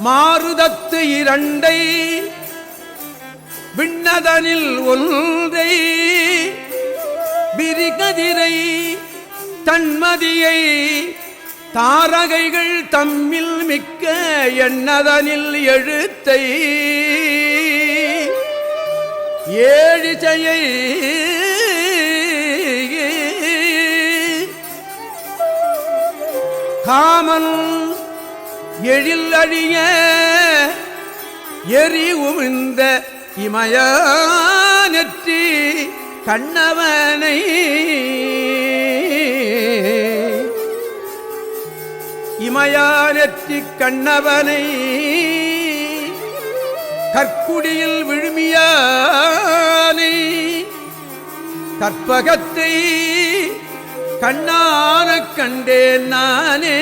மாறுதத்து இரண்டை விண்ணதனில் ஒன்றை விரிகதிரை தன்மதியை தாரகைகள் தம்மில் மிக்க எண்ணதனில் எழுத்தை ஏழிசையை காமன் எழில் அழிய எரி உமிழ்ந்த இமயற்றி கண்ணவனை. இமயானற்றி கண்ணவனை கற்குடியில் விழுமியானை. கற்பகத்தை கண்ணான கண்டேன் நானே.